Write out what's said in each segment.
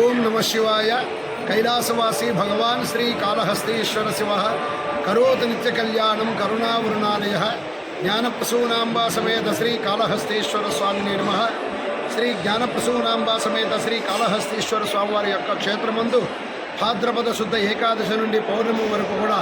ఓం నమ శివాయ. కైలాసవాసి భగవాన్ శ్రీ కాళహస్తీశ్వర శివ. కరోతు నిత్య కళ్యాణం కరుణావరుణాలయ. జ్ఞానప్రసూనాంబా సమేత శ్రీ కాళహస్తీశ్వర స్వామిని నమ. శ్రీ జ్ఞానప్రసూనాంబా సమేత శ్రీ కాళహస్తీశ్వర స్వామివారి యొక్క క్షేత్రమందు భాద్రపద శుద్ధ ఏకాదశి నుండి పౌర్ణమి వరకు కూడా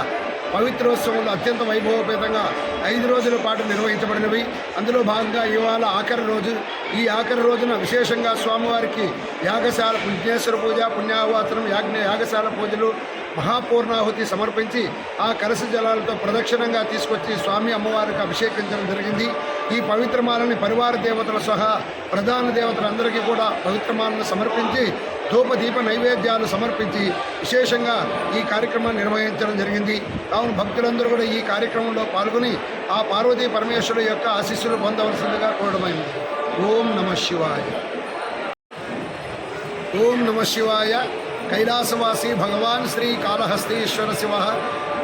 పవిత్రోత్సవంలో అత్యంత వైభవపేతంగా ఐదు రోజుల పాటు నిర్వహించబడినవి. అందులో భాగంగా ఇవాళ ఆఖరి రోజు. ఈ ఆఖరి రోజున విశేషంగా స్వామివారికి యాగశాల విఘ్నేశ్వర పూజ పుణ్యావాసనం యాజ్ఞ యాగశాల పూజలు మహాపూర్ణాహుతి సమర్పించి ఆ కలశ జలాలతో ప్రదక్షిణంగా తీసుకొచ్చి స్వామి అమ్మవారికి అభిషేకించడం జరిగింది. ఈ పవిత్రమాలని పరివార దేవతల సహా ప్రధాన దేవతలందరికీ కూడా పవిత్రమాలను సమర్పించి ధూపదీప నైవేద్యాలు సమర్పించి విశేషంగా ఈ కార్యక్రమాన్ని నిర్వహించడం జరిగింది. కావున భక్తులందరూ కూడా ఈ కార్యక్రమంలో పాల్గొని ఆ పార్వతీ పరమేశ్వరుడు యొక్క ఆశీస్సులు పొందవలసిందిగా కోరడమైంది. ఓం నమ శివాయ. ఓం నమ శివాయ. కైలాసవాసి భగవాన్ శ్రీ కాళహస్తీశ్వర శివ.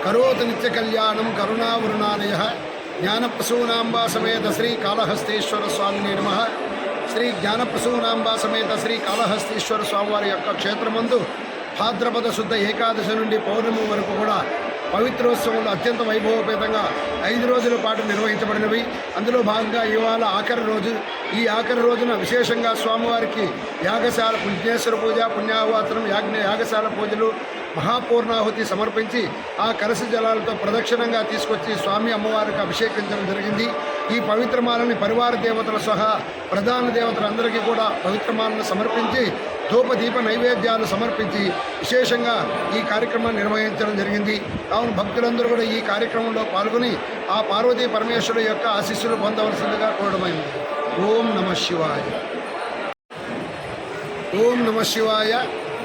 కరోత్ నిత్య కళ్యాణం కరుణావరుణాలయ జ్ఞానప్రసూనాంబా సమేత శ్రీ కాళహస్తీశ్వర స్వామిని నమ. శ్రీ జ్ఞానప్రసూనాంబ సమేత శ్రీ కాళహస్తీశ్వర స్వామివారి యొక్క క్షేత్రమందు భాద్రపద శుద్ధ ఏకాదశి నుండి పౌర్ణమి వరకు కూడా పవిత్రోత్సవంలో అత్యంత వైభవపేతంగా ఐదు రోజుల పాటు నిర్వహించబడినవి. అందులో భాగంగా ఇవాళ ఆఖరి రోజు. ఈ ఆఖరి రోజున విశేషంగా స్వామివారికి యాగశాల పుణ్యేశ్వర పూజ పుణ్యాహవాచనం యాజ్ఞ యాగశాల పూజలు మహాపూర్ణాహుతి సమర్పించి ఆ కలసి జలాలతో ప్రదక్షిణంగా తీసుకొచ్చి స్వామి అమ్మవారికి అభిషేకించడం జరిగింది. ఈ పవిత్రమాలని పరివార దేవతల సహా ప్రధాన దేవతలందరికీ కూడా పవిత్రమాలను సమర్పించి ధూప దీప నైవేద్యాలు సమర్పించి విశేషంగా ఈ కార్యక్రమాన్ని నిర్వహించడం జరిగింది. కావున భక్తులందరూ కూడా ఈ కార్యక్రమంలో పాల్గొని ఆ పార్వతీ పరమేశ్వరుడు యొక్క ఆశీస్సులు పొందవలసిందిగా కోరడమైంది ఓం నమ శివాయ. ఓం నమ శివాయ.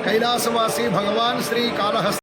కైలాసవాసి భగవాన్ శ్రీ కాళహస్తి